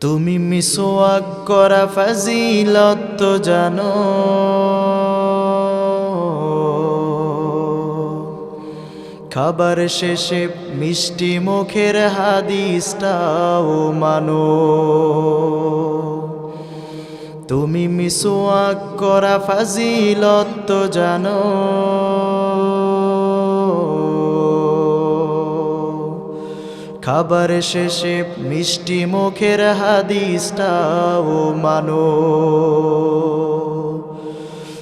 তুমি মিসওয়াক করা ফাজিলত জানো। খাবার শেষে মিষ্টি মুখের হাদিসটাও মানো। তুমি মিসওয়াক করা ফাজিলত জানো। খাবার শেষে মিষ্টি মুখের হাদিসটাও মানো।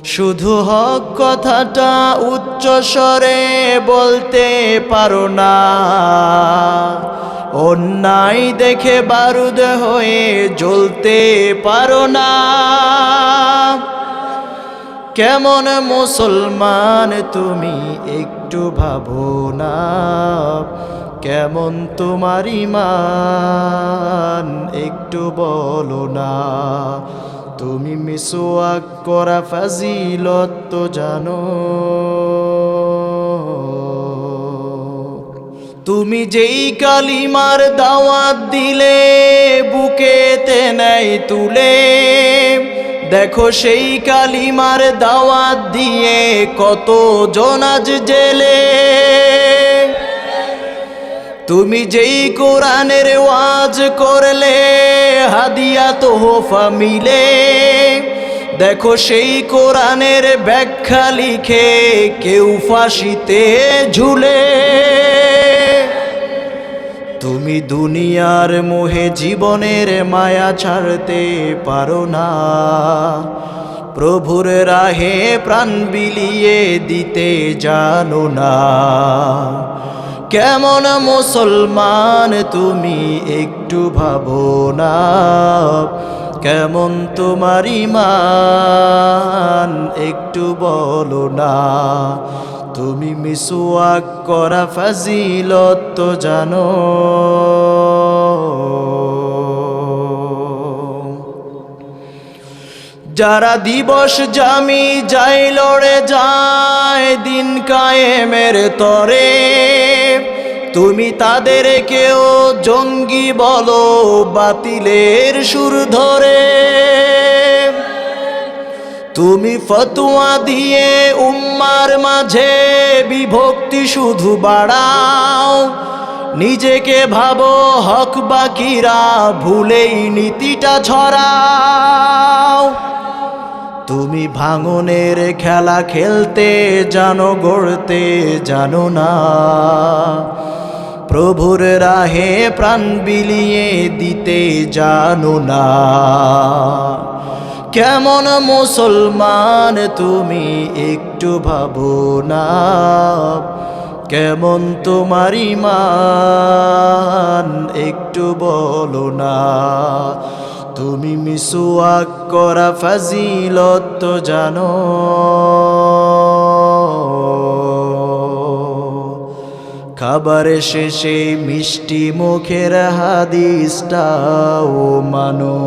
শুধু হক কথাটা উচ্চ স্বরে বলতে পারো না। অন্যায় দেখে বারুদ হয়ে জ্বলতে পারো না। কেমন মুসলমান তুমি একটু ভাবো না। কেমন তোমার ইমান একটু বলো না। তুমি মিসওয়াক করা ফাজিলত তো জানো। তুমি যেই কালিমার দাওয়াত দিলে, বুকেতে নেয় তুলে। দেখো সেই কালিমার দাওয়াত দিয়ে কত জনাজ জেলে। তুমি যেই কোরআনের ওয়াজ করলে, হাদিয়া, তোহফা মিলে, দেখো সেই কোরআনের ব্যাখ্যা লিখে কেউ ফাঁসিতে ঝুলে। তুমি দুনিয়ার মোহে জীবনের মায়া ছাড়তে পারো না, প্রভুর রাহে প্রাণ বিলিয়ে দিতে জানো না। কেমন মুসলমান তুমি একটু ভাবো না? কেমন তোমার ইমান একটু বলো না? তুমি মিসওয়াক করা ফাজিলত তো জানো। যারা দিবস জামি যাই লড়ে যায় দিন কায়েমের তরে। তুমি তাদের কেউ জঙ্গি বলো, বাতিলের সুর ধরে। তুমি ফতুয়া দিয়ে উম্মার মাঝে বিভক্তি শুধু বাড়াও। নিজেকে ভাবো হক বাকিরা ভুলেই নীতিটা ছড়াও। তুমি ভাঙনের খেলা খেলতে, জানো গড়তে জানো না। প্রভুর রাহে প্রাণ বিলিয়ে দিতে জানো না। কেমন মুসলমান তুমি একটু ভাবো না। কেমন তোমার ইমান একটু বলো না। তুমি মিসুয়াক করা ফাজিলত জানো। খাবার শেষে মিষ্টি মুখের হাদিসটাও মানো।